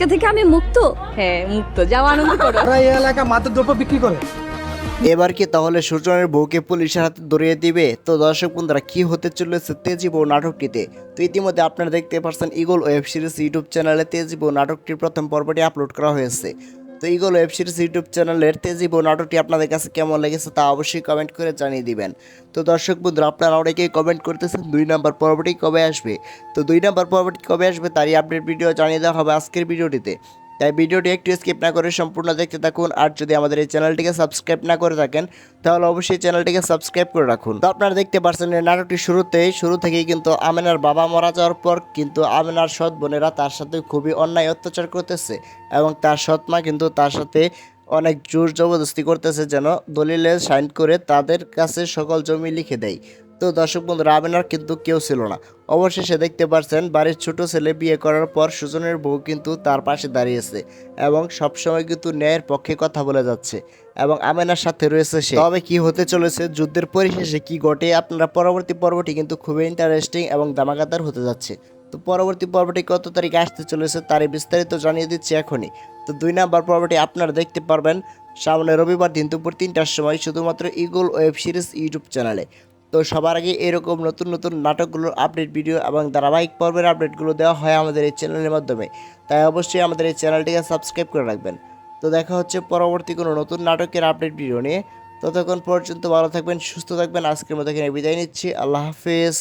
আজকে থেকে আমি মুক্ত? হ্যাঁ মুক্ত। যাও আনন্দ করো। ওরা এই এলাকা মাদক দ্রব্য বিক্রি করে। এবার কি তাহলে সুজনের বউকে পুলিশের হাতে ধরিয়ে দিবে? তো দর্শক বন্ধুরা কি হতে চলেছে তেজি বউ নাটকটিতে? তো ইতিমধ্যে আপনারা দেখতে পাচ্ছেন ইগল ওয়েব সিরিজ ইউটিউব চ্যানেলে তেজি বউ নাটকটির প্রথম পর্বটি আপলোড করা হয়েছে। তো ইগল ওয়েব সিরিজ ইউটিউব চ্যানেলের তেজি বউ নাটকটি আপনাদের কাছে কেমন লেগেছে তা অবশ্যই কমেন্ট করে জানিয়ে দিবেন। তো দর্শক বন্ধুরা, আপনারা অনেকেই কমেন্ট করতেছেন দুই নম্বর পর্বটি কবে আসবে? তো দুই নাম্বার পর্বটি কবে আসবে তারই আপডেট ভিডিও জানিয়ে দেওয়া হবে আজকের ভিডিওটিতে। তাই ভিডিওটি একটু স্কিপ না করে সম্পূর্ণ দেখতে থাকুন। আর যদি আমাদের এই চ্যানেলটিকে সাবস্ক্রাইব না করে থাকেন, তাহলে অবশ্যই চ্যানেলটিকে সাবস্ক্রাইব করে রাখুন। তো আপনারা দেখতে পাচ্ছেন এই নাটকটি শুরুতেই, শুরু থেকেই কিন্তু আমেনার বাবা মারা যাওয়ার পর কিন্তু আমেনার সৎ বোনেরা তার সাথে খুবই অন্যায় অত্যাচার করতেছে এবং তার সৎ মা কিন্তু তার সাথে অনেক জোর জবরদস্তি করতেছে যেন দলিলে সাইন করে তাদের কাছে সকল জমি লিখে দেয়। তো দর্শক বন্ধুরা আমেনার কিন্তু কেউ ছিল না। অবশেষে দেখতে পাচ্ছেন বাড়ির ছোট ছেলে বিয়ে করার পর সুজনের বউ কিন্তু তার পাশে দাঁড়িয়েছে এবং সবসময় কিন্তু ন্যায়ের পক্ষে কথা বলে যাচ্ছে এবং আমেনার সাথে রয়েছে সে। তবে কি হতে চলেছে, যুদ্ধের পরিশেষে কি ঘটে আপনারা পরবর্তী পর্বটি কিন্তু খুবই ইন্টারেস্টিং এবং দামাকাদার হতে যাচ্ছে। তো পরবর্তী পর্বটি কত তারিখে আসতে চলেছে তারই বিস্তারিত জানিয়ে দিচ্ছি এখনই। তো দুই নাম্বার পর্বটি আপনারা দেখতে পারবেন সামনে রবিবার দিন দুপুর তিনটার সময় শুধুমাত্র ইগল ওয়েব সিরিজ ইউটিউব চ্যানেলে। তো সবার আগে এরকম নতুন নতুন নাটকগুলোর আপডেট ভিডিও এবং ধারাবাহিক পর্বের আপডেটগুলো দেওয়া হয় আমাদের এই চ্যানেলের মাধ্যমে। তাই অবশ্যই আমাদের এই চ্যানেলটিকে সাবস্ক্রাইব করে রাখবেন। তো দেখা হচ্ছে পরবর্তী কোনো নতুন নাটকের আপডেট ভিডিও নিয়ে। ততক্ষণ পর্যন্ত ভালো থাকবেন, সুস্থ থাকবেন। আজকের মতো এখানে বিদায় নিচ্ছি। আল্লাহ হাফেজ।